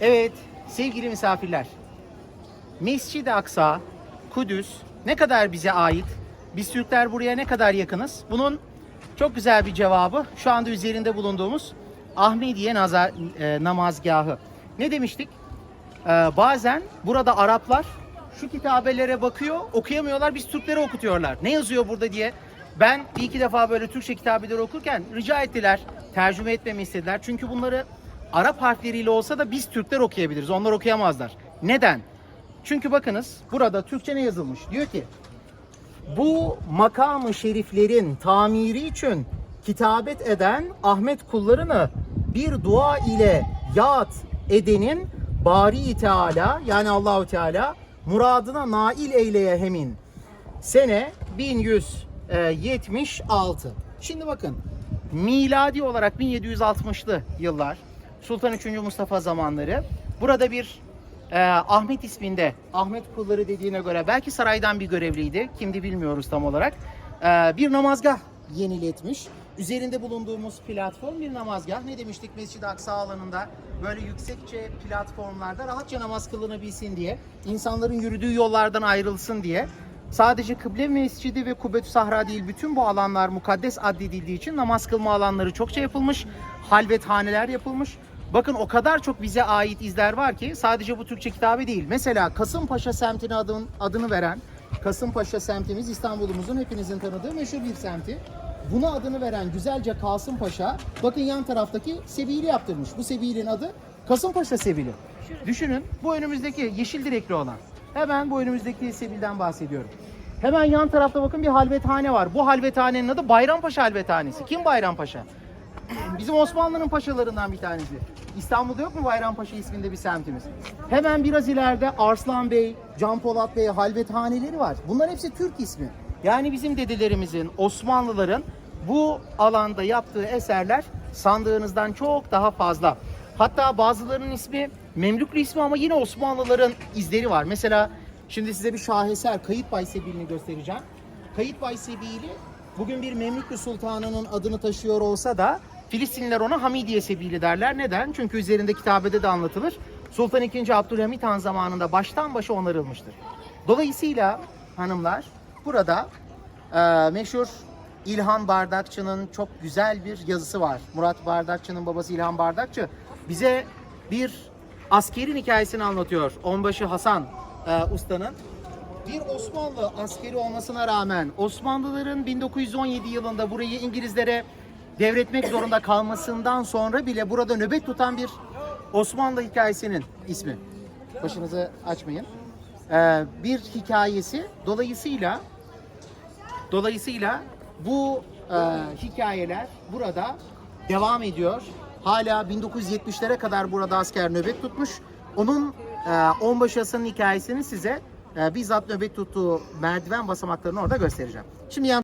Evet sevgili misafirler. Mescid-i Aksa, Kudüs ne kadar bize ait? Biz Türkler buraya ne kadar yakınız? Bunun çok güzel bir cevabı şu anda üzerinde bulunduğumuz Ahmediye nazar, e, namazgahı. Ne demiştik? Ee, bazen burada Araplar şu kitabelere bakıyor, okuyamıyorlar. Biz Türklere okutuyorlar. Ne yazıyor burada diye. Ben bir iki defa böyle Türkçe kitabeleri okurken rica ettiler. Tercüme etmemi istediler. Çünkü bunları Arap harfleriyle olsa da biz Türkler okuyabiliriz. Onlar okuyamazlar. Neden? Çünkü bakınız burada Türkçe ne yazılmış? Diyor ki bu makamı şeriflerin tamiri için kitabet eden Ahmet kullarını bir dua ile yad edenin Bari Teala yani Allahu Teala muradına nail eyleye hemin. Sene 1176. Şimdi bakın miladi olarak 1760'lı yıllar Sultan 3. Mustafa zamanları burada bir e, Ahmet isminde Ahmet kulları dediğine göre belki saraydan bir görevliydi. Kimdi bilmiyoruz tam olarak. E, bir namazgah yeniletmiş. Üzerinde bulunduğumuz platform bir namazgah. Ne demiştik Mescid-i Aksa alanında böyle yüksekçe platformlarda rahatça namaz kılınabilsin diye, insanların yürüdüğü yollardan ayrılsın diye. Sadece Kıble Mescidi ve Kubbetü Sahra değil bütün bu alanlar mukaddes addedildiği için namaz kılma alanları çokça yapılmış. Halvethaneler yapılmış. Bakın o kadar çok bize ait izler var ki sadece bu Türkçe kitabı değil. Mesela Kasımpaşa semtine adın, adını veren Kasımpaşa semtimiz İstanbul'umuzun hepinizin tanıdığı meşhur bir semti. Buna adını veren güzelce Kasımpaşa bakın yan taraftaki Sebil'i yaptırmış. Bu Sebil'in adı Kasımpaşa Sebili. Düşünün bu önümüzdeki yeşil direkli olan. Hemen bu önümüzdeki Sebil'den bahsediyorum. Hemen yan tarafta bakın bir halvethane var. Bu halvethanenin adı Bayrampaşa Halvethanesi. Kim Bayrampaşa? Bizim Osmanlı'nın paşalarından bir tanesi. İstanbul'da yok mu Bayrampaşa isminde bir semtimiz? Hemen biraz ileride Arslan Bey, Can Polat Bey halvethaneleri var. Bunlar hepsi Türk ismi. Yani bizim dedelerimizin, Osmanlıların bu alanda yaptığı eserler sandığınızdan çok daha fazla. Hatta bazılarının ismi Memlüklü ismi ama yine Osmanlıların izleri var. Mesela şimdi size bir şaheser Kayıtbay Sebili'ni göstereceğim. Kayıtbay Sebili bugün bir Memlüklü Sultanı'nın adını taşıyor olsa da Filistinliler ona Hamidiye Sebili derler. Neden? Çünkü üzerinde kitabede de anlatılır. Sultan II. Abdülhamit Han zamanında baştan başa onarılmıştır. Dolayısıyla hanımlar burada e, meşhur İlhan Bardakçı'nın çok güzel bir yazısı var. Murat Bardakçı'nın babası İlhan Bardakçı bize bir askerin hikayesini anlatıyor. Onbaşı Hasan e, ustanın. Bir Osmanlı askeri olmasına rağmen Osmanlıların 1917 yılında burayı İngilizlere devretmek zorunda kalmasından sonra bile burada nöbet tutan bir Osmanlı hikayesinin ismi. Başınızı açmayın. Ee, bir hikayesi. Dolayısıyla dolayısıyla bu e, hikayeler burada devam ediyor. Hala 1970'lere kadar burada asker nöbet tutmuş. Onun e, onbaşı hikayesini size e, bizzat nöbet tuttuğu merdiven basamaklarını orada göstereceğim. Şimdi yan